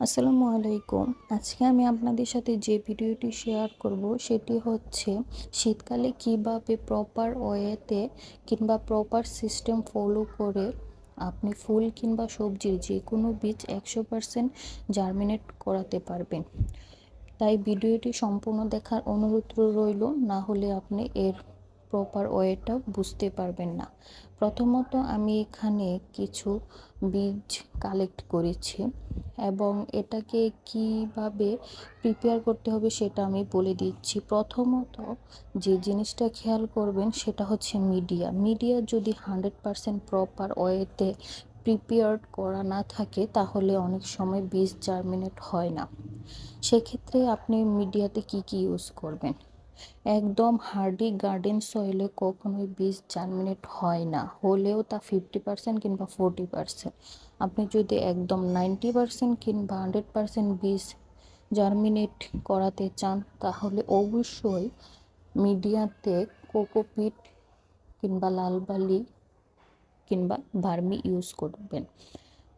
আসসালামু আলাইকুম। আজকে আমি আপনাদের সাথে যে ভিডিওটি শেয়ার করব, সেটি হচ্ছে শীতকালে কীভাবে প্রপার ওয়েতে কিংবা প্রপার সিস্টেম ফলো করে আপনি ফুল কিংবা সবজির যে কোনো বীজ একশো পারসেন্ট জার্মিনেট করাতে পারবেন। তাই ভিডিওটি সম্পূর্ণ দেখার অনুরোধ রইল, না হলে আপনি এর প্রপার ওয়েটা বুঝতে পারবেন না। প্রথমত আমি এখানে কিছু বীজ কালেক্ট করেছি এবং এটাকে কীভাবে প্রিপেয়ার করতে হবে সেটা আমি বলে দিচ্ছি। প্রথমত যে জিনিসটা খেয়াল করবেন সেটা হচ্ছে মিডিয়া মিডিয়া যদি হান্ড্রেড পারসেন্ট প্রপার ওয়েতে প্রিপেয়ার্ড করা না থাকে তাহলে অনেক সময় বীজ জার্মিনেট হয় না। সেক্ষেত্রে আপনি মিডিয়াতে কি কি ইউজ করবেন? একদম হার্ডি গার্ডেন সয়েলে কখনোই বীজ জার্মিনেট হয় না। হলেও তা ফিফটি পার্সেন্ট কিংবা ফোরটি পার্সেন্ট আপনি যদি একদম নাইনটি পার্সেন্ট কিংবা হান্ড্রেড পার্সেন্ট বীজ জার্মিনেট করাতে চান, তাহলে অবশ্যই মিডিয়াতে কোকোপিট কিংবা লালবালি কিংবা ভার্মি ইউজ করবেন।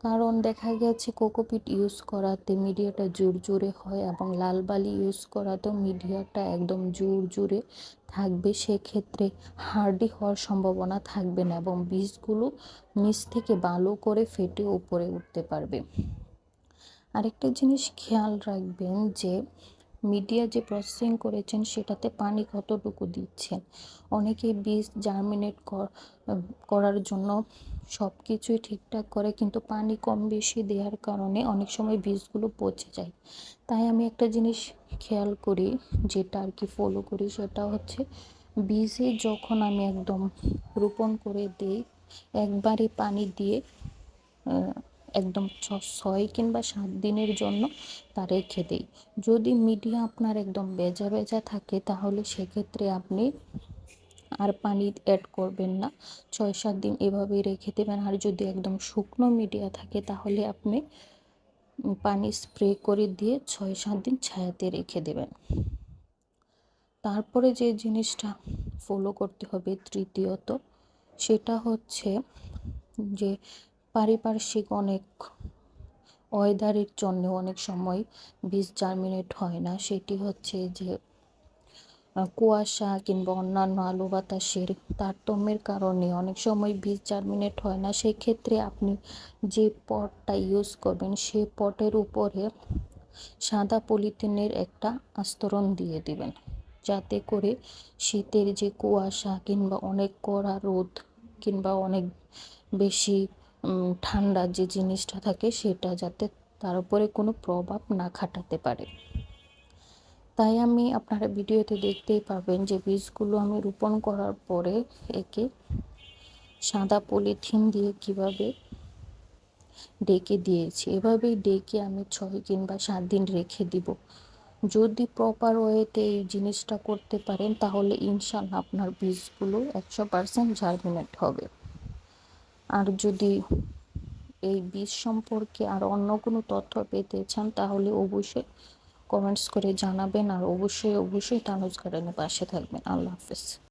কারণ দেখা গেছে কোকোপিট ইউজ করাতে মিডিয়াটা জোর জোরে হয় এবং লাল বালি ইউজ করাতেও মিডিয়াটা একদম জোর জোরে থাকবে। সেক্ষেত্রে হার্ডি হওয়ার সম্ভাবনা থাকবে না এবং বীজগুলো নিচ থেকে ভালো করে ফেটে উপরে উঠতে পারবে। আরেকটা জিনিস খেয়াল রাখবেন যে মিডিয়া যে প্রসেসিং করেছেন, সেটাতে পানি কতটুকু দিচ্ছেন? অনেকে বীজ জার্মিনেট করার জন্য সব কিছুই ঠিকঠাক করে, কিন্তু পানি কম বেশি দেওয়ার কারণে অনেক সময় বীজগুলো পচে যায়। তাই আমি একটা জিনিস খেয়াল করি, যেটা আর কি ফলো করি, সেটা হচ্ছে বীজে যখন আমি একদম রোপণ করে দিই, একবারে পানি দিয়ে একদম ছ, ছয় কিংবা সাত দিনের জন্য তা রেখে দিই যদি মিডিয়া আপনার একদম বেজা বেজা থাকে, তাহলে সেক্ষেত্রে আপনি আর পানি অ্যাড করবেন না। ছয়, সাত দিন এভাবেই রেখে দেবেন। আর যদি একদম শুকনো মিডিয়া থাকে, তাহলে আপনি পানি স্প্রে করে দিয়ে ছয়, সাত দিন ছায়াতে রেখে দেবেন। তারপরে যে জিনিসটা ফলো করতে হবে, তৃতীয়ত, সেটা হচ্ছে যে পারিপার্শ্বিক অনেক ওয়েদারের জন্য অনেক সময় বীজ জার্মিনেট হয় না। সেটি হচ্ছে যে, কুয়াশা কিংবা অন্যান্য আলো বাতাসের তারতম্যের কারণে অনেক সময় বীজ জার্মিনেট হয় না। সেক্ষেত্রে আপনি যে পটটা ইউজ করবেন, সে পটের উপরে সাদা পলিথিনের একটা আস্তরণ দিয়ে দিবেন। যাতে করে শীতের যে কুয়াশা কিংবা অনেক কড়া রোদ কিংবা অনেক বেশি ঠান্ডা যে জিনিসটা থাকে সেটা যাতে তার উপরে কোনো প্রভাব না খাটাতে পারে। তাই আমি আপনারা ভিডিওতে দেখতেই পাবেন যে বীজগুলো আমি রোপণ করার পরে একে সাদা পলিথিন দিয়ে কীভাবে ডেকে দিয়েছি, এভাবেই ডেকে আমি ছয় কিংবা সাত দিন রেখে দিব। যদি প্রপার ওয়েতে এই জিনিসটা করতে পারেন তাহলে ইনশাল্লাহ আপনার বীজগুলো একশো পারসেন্ট জার্মিনেট হবে। আর যদি এই বীজ সম্পর্কে আর অন্য কোনো তথ্য পেতে চান, তাহলে অবশ্যই কমেন্টস করে জানাবেন আর অবশ্যই অবশ্যই তানুজ গার্ডেনের পাশে থাকবেন। আল্লাহ হাফেজ।